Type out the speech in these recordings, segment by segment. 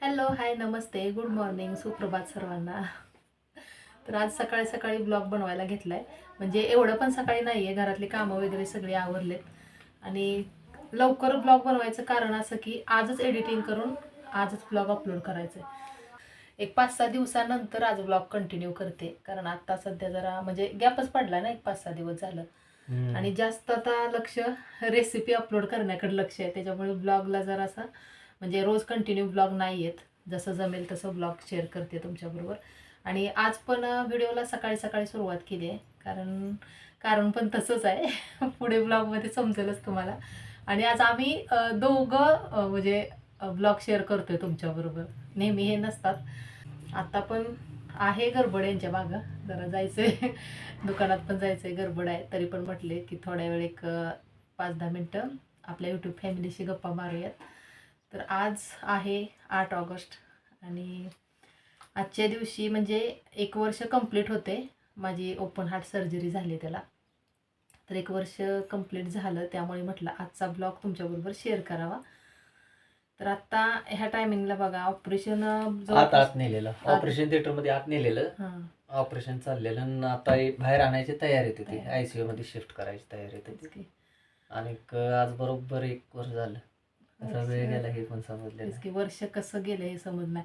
Hello hi नमस्ते good morning सुप्रभात सर्वांना. तर आज सकाळी सकाळी ब्लॉग बनवायला घेतला आहे म्हणजे एवढं पण सकाळी नाही आहे घरातली कामं वगैरे सगळी आवरलेत. आणि लवकर ब्लॉग बनवायचं कारण असं की आजच एडिटिंग करून आजच ब्लॉग अपलोड करायचं आहे एक पाच सहा दिवसानंतर आज ब्लॉग कंटिन्यू करते. कारण आता सध्या जरा म्हणजे गॅपच पडला ना एक पाच सहा दिवस झालं. आणि जास्त आता लक्ष रेसिपी अपलोड करण्याकडे लक्ष आहे. त्याच्यामुळे ब्लॉगला जरा असं म्हणजे रोज कंटिन्यू ब्लॉग नाही आहेत जसं जमेल तसं ब्लॉग शेअर करते तुमच्याबरोबर. आणि आज पण व्हिडिओला सकाळी सकाळी सुरुवात केली आहे. कारण कारण पण तसंच आहे. पुढे ब्लॉगमध्ये समजेलच तुम्हाला. आणि आज आम्ही दोघं म्हणजे ब्लॉग शेअर करतो आहे तुमच्याबरोबर. नेहमी हे नसतात. आत्ता पण आहे गडबड यांच्या मागं. जरा जायचं आहे दुकानात पण जायचं आहे गडबड आहे. तरी पण म्हटले की थोड्या वेळ एक पाच दहा मिनटं आपल्या यूट्यूब फॅमिलीशी गप्पा मारूयात. तर आज आहे आठ ऑगस्ट आणि आजच्या दिवशी म्हणजे एक वर्ष कंप्लीट होते. माझी ओपन हार्ट सर्जरी झाली त्याला. तर एक वर्ष कंप्लीट झालं त्यामुळे म्हटलं आजचा ब्लॉग तुमच्याबरोबर शेअर करावा. तर आत्ता ह्या टायमिंगला बघा ऑपरेशन आत आत नेलेलं. ऑपरेशन थिएटरमध्ये आत नेलेलं. ऑपरेशन चाललेलं आणि आता बाहेर आणायची तयारी होती. आयसीयू मध्ये शिफ्ट करायची तयारी होती. आणि आज बरोबर एक वर्ष झालं. असा वेळ गेला हे पण समजलेलं तेच की वर्ष कसं गेलं हे समज नाही.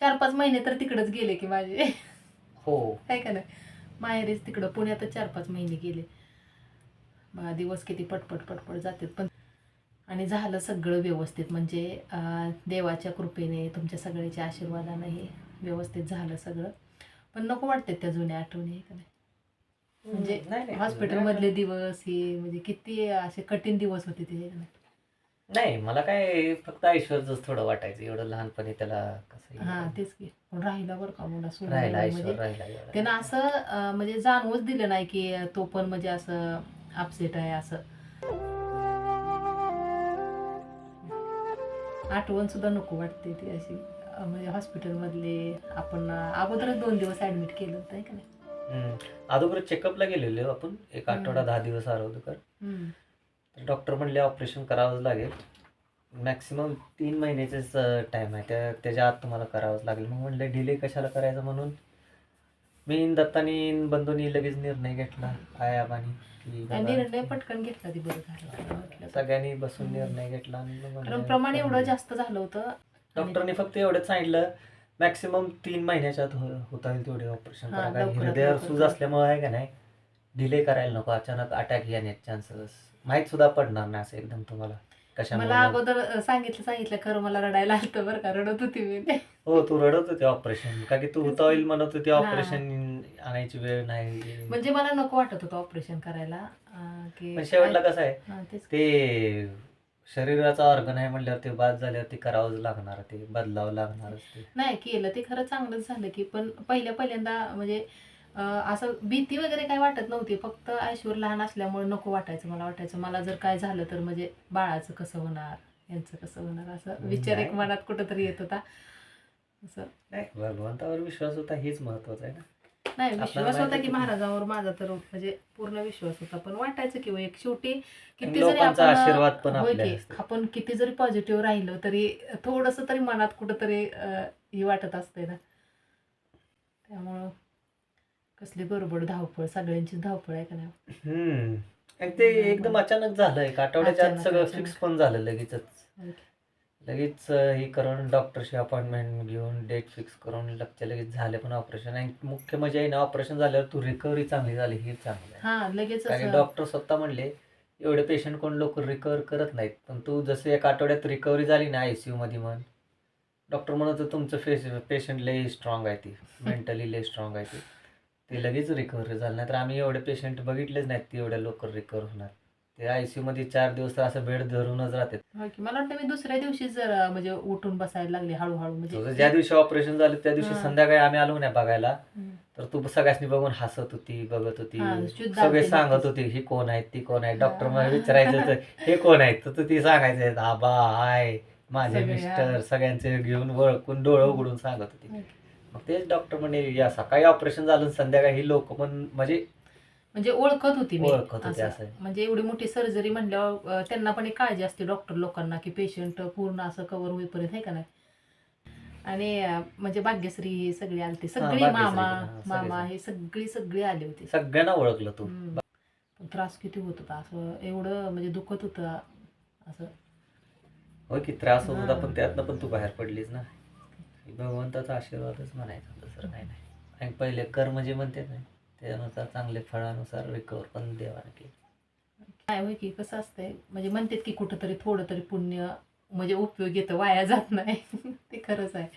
चार पाच महिने तर तिकडंच गेले की माझे. हो. काय का नाही? माहेरीच तिकडं पुण्यातच चार पाच महिने गेले. बघा दिवस किती पटपट पटपट जातात. पण आणि झालं सगळं व्यवस्थित. म्हणजे देवाच्या कृपेने तुमच्या सगळ्याच्या आशीर्वादानं हे व्यवस्थित झालं सगळं. पण नको वाटते त्या जुन्या आठवणी का नाही? म्हणजे. हॉस्पिटलमधले दिवस हे म्हणजे किती असे कठीण दिवस होते ते नाही? मला काय फक्त ऐश्वर्यच थोडं वाटायचं एवढं लहानपणी त्याला कसं हा तेच की पण राहिला बरं का मुला सोडून राहिला ऐश्वर म्हणजे राहिला एवढा. त्यानं असं अं, म्हणजे जाणवूच दिलं नाही की तो पण म्हणजे असं अपसेट आहे असं आठवण सुद्धा नको वाटते ती अशी अं, म्हणजे हॉस्पिटलमधले आपण अं, अगोदरच दोन दिवस ऍडमिट केलं होतं का नाही हम्म. अगोदर चेकअपला गेलेलो आपण एक. आठवडा दहा दिवस अगोदर हम्म. तर डॉक्टर म्हणले ऑपरेशन करावंच लागेल. मॅक्सिमम तीन महिन्याचेच टाईम आहे. त्या त्याच्या आत तुम्हाला करावंच लागेल. मग म्हणलं डिले कशाला करायचं म्हणून? मी दत्तानी बंधूनी लगेच निर्णय घेतला. आयाबानी की निर्णय पटकन घेतला ती बरं. सगळ्यांनी बसून निर्णय घेतला आणि प्रमाण एवढं. जास्त झालं होतं. डॉक्टरने फक्त एवढंच सांगितलं मॅक्सिमम तीन महिन्याच्या आत हो- होता येईल तेवढे ऑपरेशन करा. कारण लवकरात हृदयावर सूज. असल्यामुळे आहे का नाही? डिले करायला नको. अचानक अटॅक येण्याचे चान्सेस माहीत सुद्धा पडणार नाही असं एकदम तुम्हाला मला कशामुळे अगोदर सांगितलं सांगितलं खरं मला रडायला आलं बरं का रडत होती मी हो तू रडत होती ऑपरेशन. का की तू होता होईल म्हणत होती हा. ऑपरेशन आणायची वेळ नाही. म्हणजे मला नको वाटत होतं ऑपरेशन करायला. अं, की पण शेवटला कसं आहे हा, तेच ते शरीराचा ऑर्गन आहे म्हणल्यावर ते बाद झाल्यावर ते करावंच लागणार ते बदलावं लागणारच ते. नाही केलं ते खरं चांगलंच झालं की पण पहिल्या पहिल्यांदा म्हणजे असं भीती वगैरे काही वाटत नव्हती. फक्त ऐश्वर लहान असल्यामुळे नको वाटायचं मला वाटायचं. मला जर काय झालं तर म्हणजे बाळाचं कसं होणार? यांचं कसं होणार? असं विचार एक. मनात कुठंतरी येत होता. असं. नाही भगवंतावर विश्वास होता हेच महत्वाचं आहे ना. नाही विश्वास होता की. महाराजांवर माझा तर म्हणजे पूर्ण विश्वास होता. पण वाटायचं की हो, एक शेवटी किती जरी आपण. आपण किती जरी पॉझिटिव्ह राहिलो तरी थोडस तरी मनात कुठंतरी हे वाटत असते ना. त्यामुळं कसली गडबड धावपळ सगळ्यांची धावपळ आहे का नाही? आणि ते एकदम अचानक झालं एक आठवड्याच्या आत सगळं. फिक्स पण झालं लगेचच. लगेच हे करून डॉक्टरशी अपॉइंटमेंट घेऊन डेट फिक्स करून लगच्या लगेच झाले पण ऑपरेशन आणि मुख्य म्हणजे आहे ना ऑपरेशन झाल्यावर तू रिकव्हरी चांगली झाली हे चांगलं आहे. हा लगेच असं- डॉक्टर स्वतः म्हणले एवढे पेशंट कोण लोक रिकवर करत नाहीत. पण तू जसं एक आठवड्यात रिकव्हरी झाली ना आयसीयू मध्ये म्हण डॉक्टर म्हणत तुमचं फेस पेशंट लई स्ट्रॉंग आहे ती. मेंटली लई स्ट्रॉंग आहे ती. ते लगेच रिकव्हरी झालं नाही तर आम्ही एवढे पेशंट बघितलेच नाहीत ते एवढ्या लवकर रिकवर होणार ते आयसीयू मध्ये चार दिवस तर असं बेड धरूनच राहतात होय की. मला वाटतं मी दुसऱ्या दिवशी जर म्हणजे उठून बसायला लागले हळूहळू तुझं म्हणजे ज्या दिवशी ऑपरेशन झालं त्या दिवशी हा. संध्याकाळी आम्ही आलो नाही बघायला हम्म. तर तू सगळ्यांनी बघून हसत होती बघत होती हा, शुद्ध सगळे आरती सांगत. होती ही कोण आहेत ती कोण आहे हा. डॉक्टर मला विचारायचं तर हे कोण आहेत तर तू ती सांगायचं आबा हाय माझे सगळे, मिस्टर हा. सगळ्यांचे घेऊन ओळखून डोळं उघडून सांगत होती होय. मग तेच डॉक्टर म्हणे या सकाळी ऑपरेशन झालं संध्याकाळी ही लोक पण म्हणजे म्हणजे ओळखत होती मी. ओळखत होते असं. असं. म्हणजे एवढी मोठी सर्जरी म्हणल्यावर अं, त्यांना पण एक काळजी असते डॉक्टर लोकांना की पेशंट पूर्ण असं कव्हर होईपर्यंत आहे का नाही? आणि अं, म्हणजे भाग्यश्री ही सगळी आली सगळी भाग्यश्री, मामा हा, सगळे मामा सगळे. हे सगळी सगळी आली होती. सगळ्यांना ओळखलं तू. हम्म. पण त्रास किती होत होता. असं एवढं म्हणजे दुखत होतं. असं. होय की त्रास होत होता हा. पण त्यातनं पण तू बाहेर पडलीस ना. हे भगवंताचा आशीर्वादच म्हणायचा दुसरं काही नाही. आणि पहिले कर्म जे म्हणते ना त्यानुसार चांगले फळानुसार रिकवर पण देवाने केलं. काय होय की कसं असतंय म्हणजे म्हणतात की कुठंतरी थोडं तरी पुण्य म्हणजे उपयोग येतं वाया जात नाही. ते खरंच आहे.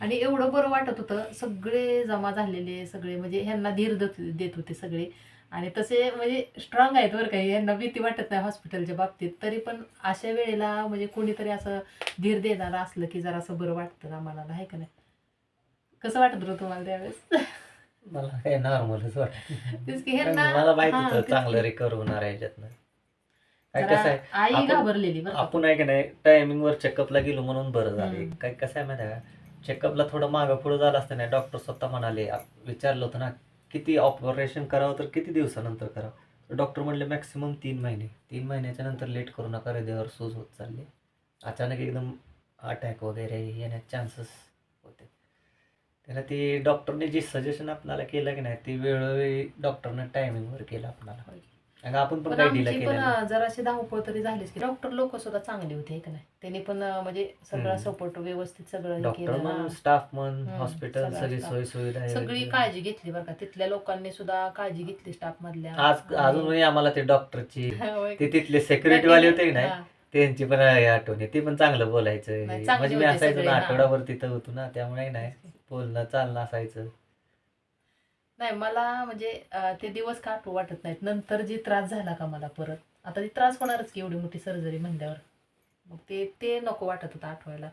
आणि एवढं बरं वाटत होतं सगळे जमा झालेले सगळे म्हणजे ह्यांना धीर देत देत होते सगळे. आणि तसे म्हणजे स्ट्रॉंग आहेत बरं काही यांना भीती वाटत नाही हॉस्पिटलच्या बाबतीत. तरी पण अशा वेळेला म्हणजे कोणीतरी असं धीर देणारं असलं की जरा असं बरं वाटतं आम्हाला आहे का नाही? कसं वाटत होतं तुम्हाला त्यावेळेस? मला काय नॉर्मलच वाटत. की मला माहीत होतं. चांगलं रिकवर होणार आहे काय जरा कसं आहे? आई घाबरलेली. आपण आहे की नाही टायमिंग वर चेकअपला गेलो म्हणून बरं झालं. काय कसं आहे माहिती आहे का? चेकअपला थोडं मागं पुढं झालं असतं ना डॉक्टर स्वतः म्हणाले विचारलं होतं ना किती ऑपरेशन करावं तर किती दिवसानंतर करावं? डॉक्टर म्हणले मॅक्सिमम तीन महिने. तीन महिन्याच्या नंतर लेट करू नका हृदयावर सूज होत चालले. अचानक एकदम अटॅक वगैरे येण्याचे चान्सेस होते. त्याला ती डॉक्टरने जी सजेशन आपणाला केलं की नाही ती वेळोवेळी डॉक्टरनं टायमिंगवर केलं आपणाला. पाहिजे आणि आपण पण पण काही डिला आमची केलं नाही. पण जराशी धावपळ तरी झालीच की डॉक्टर लोक सुद्धा चांगली होते का नाही त्यांनी पण अं, म्हणजे सगळा हम्म. सपोर्ट व्यवस्थित सगळं हे डॉक्टर केलं म्हण ना. स्टाफ म्हण हम्म, हॉस्पिटल सगळा सगळी staff. सोयी सुविधा सगळी काळजी घेतली बरं का तिथल्या लोकांनी सुद्धा काळजी घेतली स्टाफ मधल्या आज आणि- अजूनही आम्हाला ते डॉक्टरची होय. ते तिथले सेक्युरिटी वाले होते की नाही हा. त्यांची पण आहे आठवण. ते पण चांगलं बोलायचं नाही, चांगले म्हणजे मी होते असायचो सगळे, ना हा. आठवडाभर तिथं होतो ना त्यामुळे नाही बोलणं चालणं असायचं नाही मला म्हणजे ते दिवस का आठवू वाटत नाहीत. नंतर जे त्रास झाला का मला परत? आता ती त्रास होणारच की एवढी मोठी सर्जरी म्हणल्यावर. मग ते ते नको वाटत होतं आठवायला.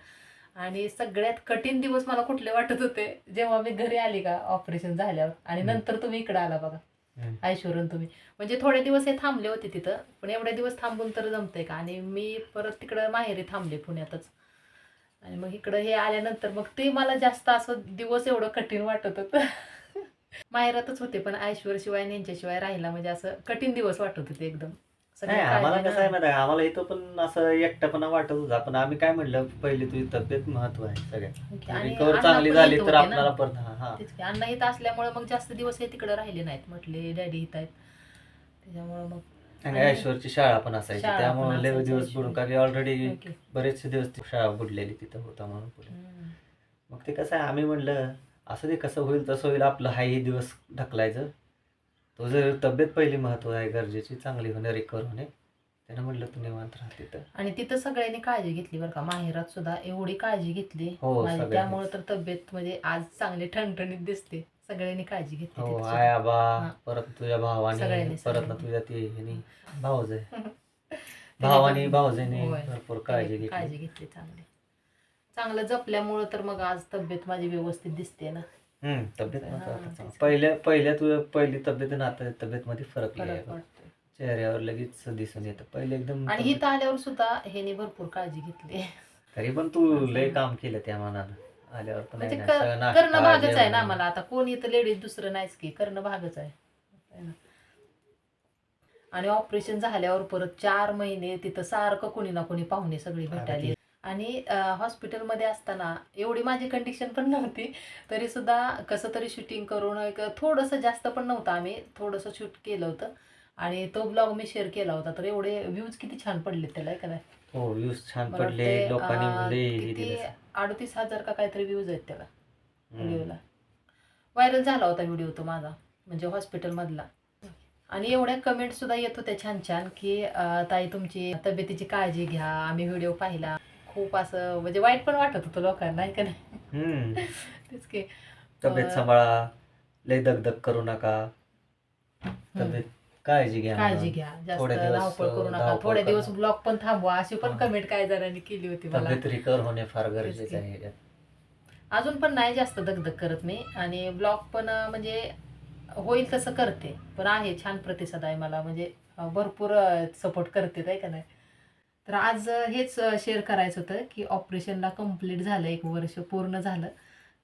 आणि सगळ्यात कठीण दिवस मला कुठले वाटत होते जेव्हा मी घरी आली का ऑपरेशन झाल्यावर. आणि. नंतर तुम्ही इकडे आला बघा. ऐश्वरून तुम्ही. म्हणजे थोडे दिवस हे थांबले होते तिथं पण एवढे दिवस थांबून तर जमतंय का? आणि मी परत तिकडं माहेरी थांबले पुण्यातच. आणि मग इकडं हे आल्यानंतर मग ते मला जास्त असं दिवस एवढं कठीण वाटत होतं. माहेरातच होते पण ऐश्वर शिवाय यांच्याशिवाय राहिला म्हणजे असं कठीण दिवस वाटत होते एकदम नाही आम्हाला कसं आहे. माहिती आहे आम्हाला इथं पण असं एकटापणा वाटत होता पण आम्ही काय म्हणलं पहिली तुझी तब्येत महत्त्व आहे सगळ्यात चांगली झाली तर. आपल्याला परत हा अण्णा इथं असल्यामुळे मग जास्त दिवस हे तिकडे राहिले नाहीत म्हटले डॅडी इथं आहेत त्याच्यामुळे मग आणि ऐश्वरची शाळा पण असायची त्यामुळे लय दिवस. बुडून कारण ऑलरेडी. बरेचसे दिवस शाळा बुडलेली तिथं होता म्हणून. मग ते कसं आहे आम्ही म्हणलं असं ते कसं होईल तसं होईल आपलं हाही दिवस ढकलायचं तो जर तब्येत पहिली महत्त्व आहे गरजेची चांगली होणे रिकवर होणे त्यानं म्हटलं तू निवांत राहा तिथं आणि तिथं सगळ्यांनी काळजी घेतली बरं का माहेरात सुद्धा एवढी काळजी घेतली हो. त्यामुळे तर तब्येत म्हणजे आज चांगली ठणठणीत दिसते सगळ्यांनी काळजी घेतली हो आय. आबा हा. परत तुझ्या भावाने परत ना. तुझ्या ती भाऊज आहे भावानी होय. भरपूर काळजी घेतली काळजी घेतली चांगली चांगलं जपल्यामुळं तर मग आज तब्येत माझी व्यवस्थित दिसते ना हम्म तब्येत हा, चांगलं. पहिल्या पहिल्या तुझ्या पहिली तब्येत आणि आता तब्येत मध्ये फरक. पडतोय चेहऱ्यावर लगेच दिसून येतं पहिले एकदम आणि तब्येत- इथं आल्यावर सुद्धा ह्याने भरपूर काळजी घेतली तरी पण तू लय. काम केलं त्या मनानं आल्यावर पण म्हणजे आहे क- ना, सगळं नाश्ता, करणं भागच आहे ना जेवण. मला आता कोण इथं लेडीज दुसरं नाहीच की करणं भागच आहे है ना. आणि ऑपरेशन झाल्यावर परत चार महिने तिथं सारखं कोणी ना कोणी पाहुणे सगळी भेटायली आणि हॉस्पिटलमध्ये असताना एवढी माझी कंडिशन पण नव्हती. तरी सुद्धा कसं तरी शूटिंग करून एक थोडंसं जास्त पण नव्हतं आम्ही. थोडंसं शूट केलं होतं. आणि तो ब्लॉग मी शेअर केला होता. तर एवढे व्ह्यूज किती छान पडले त्याला का नाही हो व्ह्यूज छान पडले. लोकांनी हे दिलं. अडतीस हजार का काहीतरी व्ह्यूज आहेत त्याला. व्हिडिओला व्हायरल झाला होता व्हिडिओ तो माझा म्हणजे हॉस्पिटलमधला आणि एवढ्या कमेंट सुद्धा येत होत्या छान छान की ताई तुमची तब्येतीची काळजी घ्या. आम्ही व्हिडिओ पाहिला. खूप असं म्हणजे वाईट पण वाटत होतं लोकांना नाही का नाही. तेच की तब्येत सांभाळा लय दगदग करू नका तब्येत काळजी घ्या काळजी. घ्या जास्त धावपळ करू नका थोडे दिवस. ब्लॉग पण थांबवा अशी पण. कमेंट काय जणांनी केली होती मला रिकवर होणे फार गरजेचं. आहे. अजून पण नाही जास्त दगदग करत मी आणि ब्लॉग पण म्हणजे होईल तसं करते पण आहे छान प्रतिसाद आहे मला म्हणजे भरपूर सपोर्ट करते आहे का नाही तर आज हेच शेअर करायचं होतं की ऑपरेशनला कंप्लीट झालं एक वर्ष पूर्ण झालं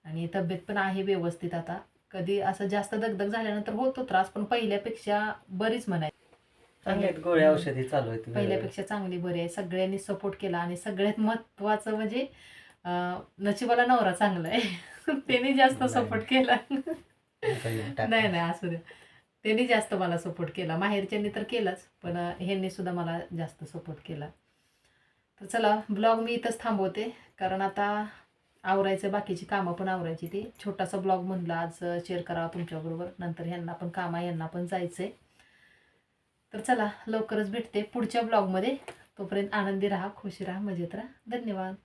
आणि तब्येत पण आहे व्यवस्थित आता. कधी असं जास्त दगदग झाल्यानंतर होतो त्रास पण पहिल्यापेक्षा बरीच म्हणाय चांगले गोळ्या औषधी चालू आहेत. पहिल्यापेक्षा चांगली बरी आहे. सगळ्यांनी सपोर्ट केला आणि सगळ्यात महत्त्वाचं म्हणजे नशिबाला नवरा चांगला आहे. त्याने जास्त. सपोर्ट केला. नाही नाही असू द्या. त्यांनी जास्त मला सपोर्ट केला. माहेरच्यांनी तर केलाच पण ह्यांनी सुद्धा मला जास्त सपोर्ट केला. तर चला ब्लॉग मी इथंच थांबवते. कारण आता आवरायचं बाकीची कामं पण आवरायची ती. छोटासा ब्लॉग म्हणलं आज शेअर करावा तुमच्याबरोबर. नंतर ह्यांना पण काम आहे यांना पण जायचं आहे तर चला लवकरच भेटते पुढच्या ब्लॉगमध्ये. तोपर्यंत आनंदी राहा खुशी राहा मजेत राहा. धन्यवाद.